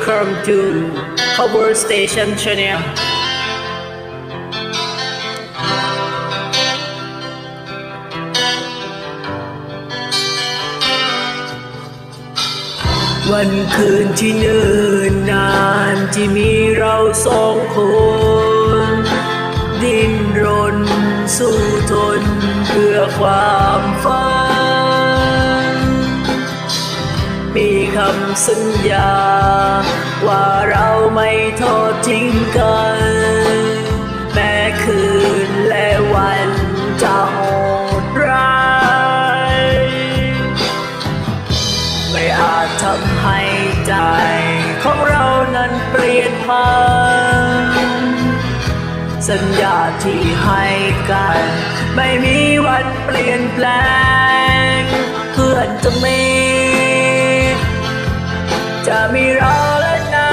Welcome to Cover Station Channel วันคืนที่เนิ่นนานที่มีเราสองคน ดิ้นรนสู้ทนเพื่อความฝัน มีคำสัญญา ว่าเราไม่ทอดทิ้งกัน แม้คืนและวันจะโหดร้าย ไม่อาจทำให้ใจของเรานั้นเปลี่ยนพันสัญญาที่ให้กัน ไม่มีวันเปลี่ยนแปลง เพื่อนจะมี จะมีเราและนา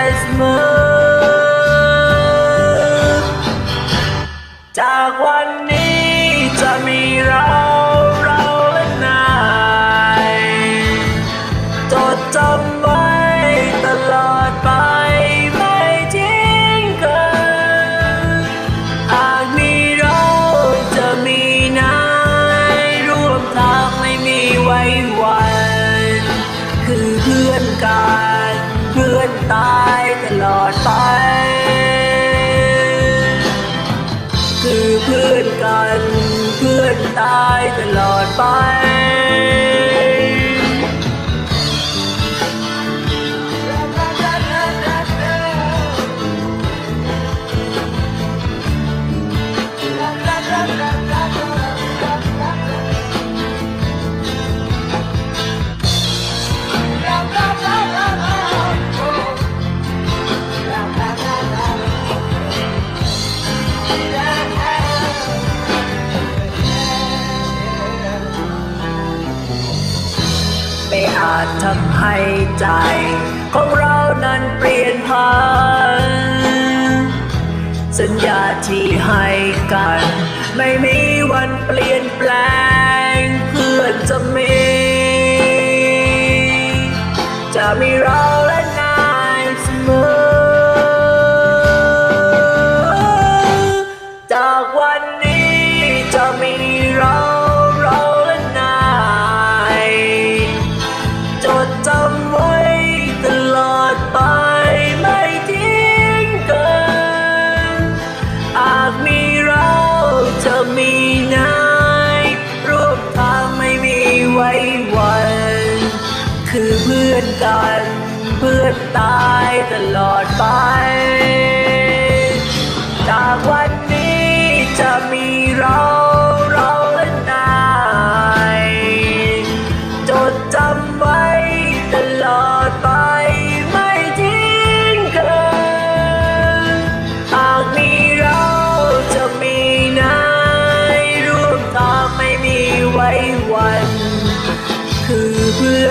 ยเสมอจากวันนี้ การเพื่อนตายตลอดไป คือเพื่อนกันเพื่อนตายตลอดไป ไม่อาจทำให้ใจ ของเรานั้นเปลี่ยนผัน สัญญาที่ให้กัน ไม่มีวันเปลี่ยนแปลง เพื่อนจะมี จะมีเรา มีนายร่วมทางไม่มีไว้วัน คือเพื่อนกัน เพื่อนตายตลอดไป จากวันนี้จะมีเราเราและนาย จดจำไว้